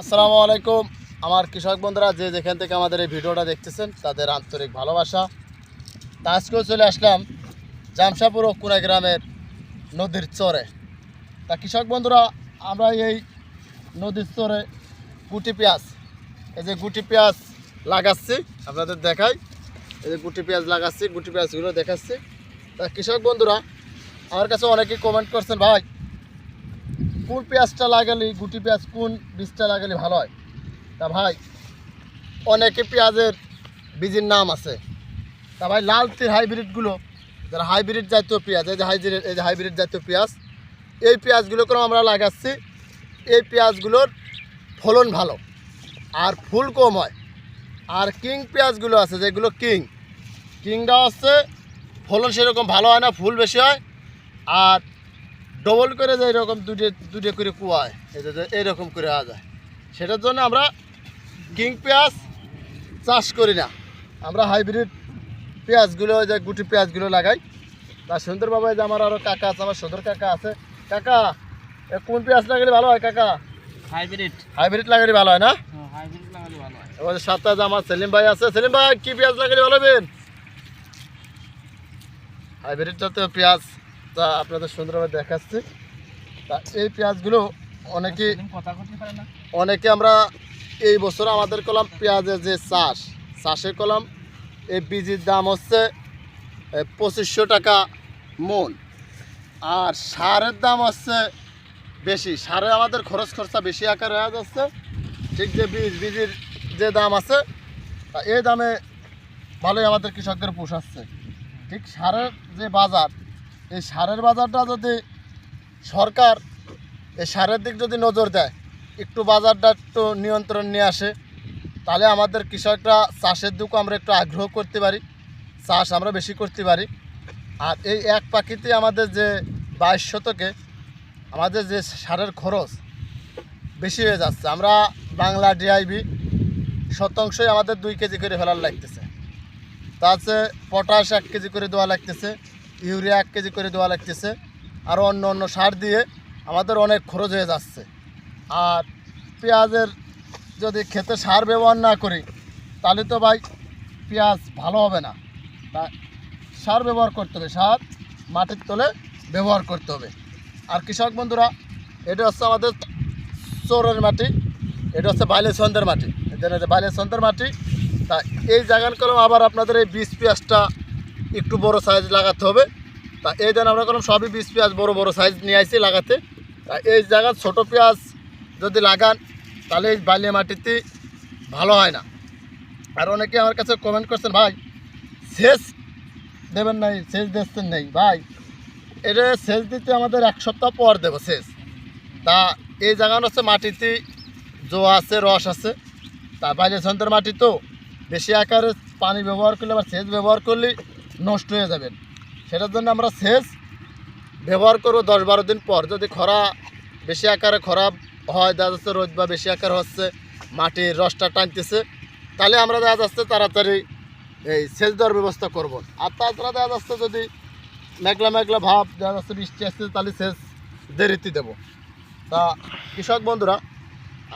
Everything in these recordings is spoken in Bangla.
আসসালামু আলাইকুম। আমার কৃষক বন্ধুরা, যে যেখান থেকে আমাদের এই ভিডিওটা দেখতেছেন, তাদের আন্তরিক ভালোবাসা। তা আজকেও চলে আসলাম জামশাপুর ও কুড়া গ্রামের নদীর চরে। তা কৃষক বন্ধুরা, আমরা এই নদীর চরে গুটি পেঁয়াজ, এই যে গুটি পেঁয়াজ লাগাচ্ছি, আপনাদের দেখাই। এই যে গুটি পেঁয়াজ লাগাচ্ছি, গুটি পেঁয়াজগুলো দেখাচ্ছি। তা কৃষক বন্ধুরা, আমার কাছে অনেকেই কমেন্ট করছেন, ভাই কোন পেঁয়াজটা লাগালে গুটি পেঁয়াজ কোন বীজটা লাগালে ভালো হয়? তা ভাই, অনেকে পেঁয়াজের বীজের নাম আছে। তা ভাই লাল তীর হাইব্রিডগুলো, যারা হাইব্রিড জাতীয় পেঁয়াজ, এই যে হাইব্রিড এই যে হাইব্রিড জাতীয় পেঁয়াজ, এই পেঁয়াজগুলোকে আমরা লাগাচ্ছি? এই পেঁয়াজগুলোর ফলন ভালো, আর ফুল কম হয়। আর কিং পেঁয়াজগুলো আছে, যেগুলো কিং কিংটা হচ্ছে ফলন সেরকম ভালো হয় না, ফুল বেশি হয়। আর ডবল করে যে এরকম দুটে দুটে করে কুয়ায় এই যে এইরকম করে আওয়া যায়। সেটার জন্য আমরা কিং পেঁয়াজ চাষ করি না। আমরা হাইব্রিড পেঁয়াজগুলো ওই যে গুটি পেঁয়াজগুলো লাগাই। তা সুন্দর বাবা যে আমার আরও কাকা আছে আমার সুন্দর কাকা আছে। কাকা এ কোন পেঁয়াজ লাগালে ভালো হয় কাকা? হাইব্রিড। হাইব্রিড লাগালে ভালো হয় না? হাইব্রিড লাগালে ভালো হয়। এবার সাথে আছে আমার সেলিম ভাই আছে সেলিম ভাই কি পেঁয়াজ লাগালে ভালো হবেন হাইব্রিড জাতীয় পেঁয়াজ তা আপনাদের সুন্দরভাবে দেখাচ্ছি। তা এই পেঁয়াজগুলো অনেকে সেদিন কথা করতে পারে না। অনেকে আমরা এই বছর আমাদের কলাম পেঁয়াজের যে চাষ চাষের কলাম এই বীজের দাম হচ্ছে পঁচিশশো টাকা মন। আর সারের দাম হচ্ছে বেশি। সারে আমাদের খরচ খরচা বেশি আকারে হয়ে যাচ্ছে। ঠিক যে বীজ বীজের যে দাম আছে তা এই দামে ভালোই আমাদের কৃষকদের পোষাচ্ছে ঠিক সারের যে বাজার এই সারের বাজারটা যদি সরকার এই সারের দিক যদি নজর দেয়, একটু বাজারটা একটু নিয়ন্ত্রণ নিয়ে আসে, তাহলে আমাদের কৃষকরা চাষের দিকেও আমরা একটু আগ্রহ করতে পারি, চাষ আমরা বেশি করতে পারি। আর এই এক পাখিতে আমাদের যে বাইশ শতকে আমাদের যে সারের খরচ বেশি হয়ে যাচ্ছে, আমরা বাংলা ডিআইবি শতাংশই আমাদের দুই কেজি করে ফেলার লাগতেছে। তা আছে পটাশ এক কেজি করে দেওয়া লাগতেছে। ইউরিয়া এক কেজি করে দেওয়া লাগতেছে। আরও অন্য অন্য সার দিয়ে আমাদের অনেক খরচ হয়ে যাচ্ছে। আর পেঁয়াজের যদি খেতে সার ব্যবহার না করি, তাহলে তো ভাই পেঁয়াজ ভালো হবে না। তা সার ব্যবহার করতে হবে, সার মাটির তলে ব্যবহার করতে হবে। আর কৃষক বন্ধুরা, এটা হচ্ছে আমাদের চোরের মাটি, এটা হচ্ছে বাইলেছন্দের মাটি। বাইলেছন্দের মাটি, তা এই জায়গার কলম আবার আপনাদের এই বীজ পেঁয়াজটা একটু বড় সাইজ লাগাতে হবে। তা এই দেন আমরা কলম সবই বীজ পেঁয়াজ বড় বড় সাইজ নিয়ে আসি লাগাতে। তা এই জায়গার ছোট পেঁয়াজ যদি লাগান, তাহলে এই বালিয়া মাটিতে ভালো হয় না। আর অনেকে আমার কাছে কমেন্ট করছেন, ভাই শেষ দেবেন নাই, সেচ দিচ্ছেন নেই, ভাই। এটা সেচ দিতে আমাদের এক সপ্তাহ পর দেবো সেচ। তা এই জায়গা হচ্ছে মাটিতে জো আছে, রস আছে। তা বাইরে ছন্দের মাটি তো বেশি আকারে পানি ব্যবহার করলে বা সেচ ব্যবহার করলে নষ্ট হয়ে যাবেন সেটার জন্য আমরা সেচ ব্যবহার করব দশ বারো দিন পর। যদি খরা বেশি আকারে খরা হয়, দেখা যাচ্ছে রোদ বা বেশি আকার হচ্ছে, মাটির রসটা টানতেছে, তাহলে আমরা দেখা যাচ্ছে তাড়াতাড়ি এই সেচ দেওয়ার ব্যবস্থা করব। আর তাছাড়া দেখা যাচ্ছে যদি মেঘলা মেঘলা ভাব, দেখা যাচ্ছে বৃষ্টি আসছে, তাহলে সেচ দেরিতে দেব। তা কৃষক বন্ধুরা,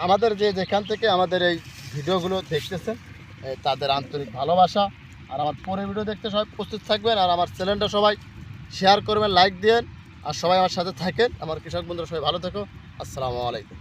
আমাদের যে যেখান থেকে আমাদের এই ভিডিওগুলো দেখতেছেন এই তাদের আন্তরিক ভালোবাসা। আর আমার পরে ভিডিও দেখতে সবাই প্রস্তুত থাকবেন আর আমার চ্যানেলটা সবাই শেয়ার করবেন লাইক দিয়েন, আর সবাই আমার সাথে থাকেন। আমার কৃষক বন্ধুরা সবাই ভালো থেকো। আসসালামু আলাইকুম।